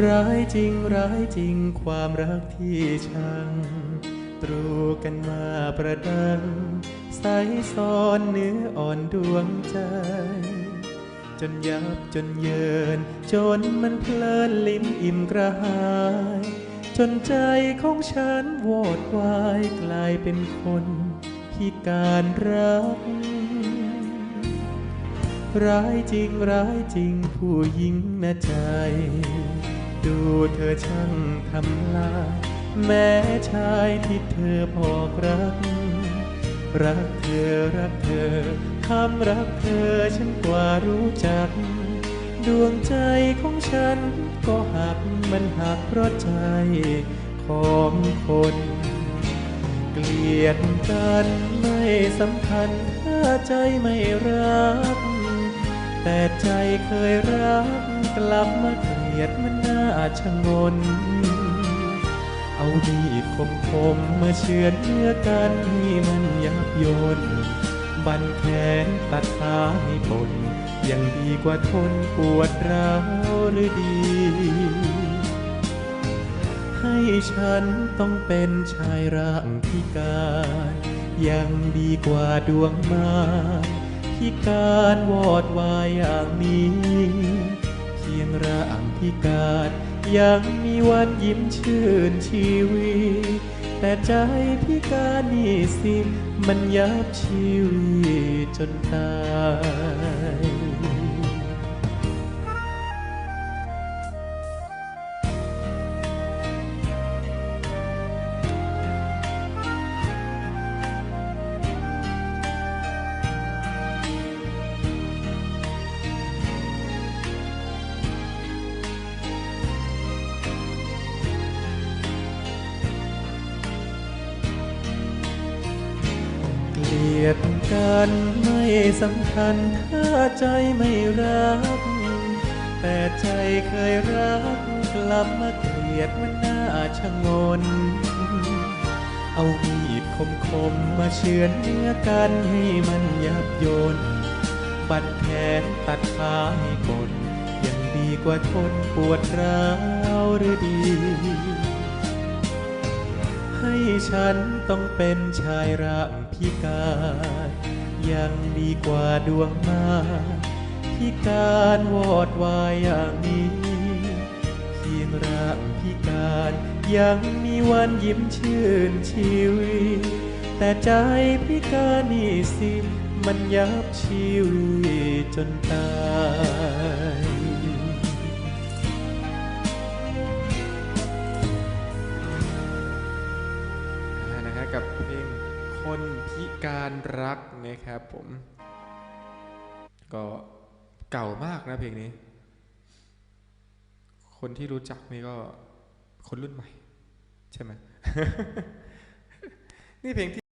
ร้ายจริงร้ายจริงความรักที่ชัง ตรูกันมาประดัง ใสซ้อนเนื้ออ่อนดวงใจ จนยับจนเยิน จนมันเพลินลิ้มอิ่มกระหาย จนใจของฉันวอดวายกลายเป็นคนพิการรัก ร้ายจริงร้ายจริงผู้หญิงนะใจ ดูเธอช่างทำลายแม้ชายที่เธอบอกรัก รักเธอรักเธอคำรักเธอฉันกว่ารู้จัก ดวงใจของฉันก็หักมันหักเพราะใจของคน เกลียดกันไม่สำคัญถ้าใจไม่รัก แต่ใจเคยรักกลับมาเกลี ยดมันน่าชะงน เอาดีดคมคมมาเชือนเนื้อกันให้มันยับยนบันแขนตัดขาให้ปนยังดีกว่าทนปวดร้าวหรือดี ให้ฉันต้องเป็นชายร่างพิการ ยังดีกว่าดวงมาพิการวอดวายอย่างนี้ พิการยังมีวันยิ้มชื่นชีวิตแต่ใจพิการนี่สิ มันยับชีวิตจนตาย ยดกันไม่สำคัญถ้าใจไม่รัก แต่ใจเคยรัก กลับมาเกลียดมันน่าชะงน เอามีดคมคมมาเชือนเนื้อกันให้มันยับยนบัดแขนตัดขาให้ปนยังดีกว่าทนปวดร้าวหรือดีให้ฉันต้องเป็นชายร่า งพิการยังดีกว่าดวงมาพิการวอดวายอย่างนี้เพียงร่างพิการยังมีวันยิ้มชื่นชีวิต แต่ใจพิการนี่สิ มันยับชีวิตจนตาย คนพิการรักนะครับผม ก็เก่ามากนะเพลงนี้ คนที่รู้จักนี่ก็คนรุ่นใหม่ ใช่ไหมนี่เพลงที่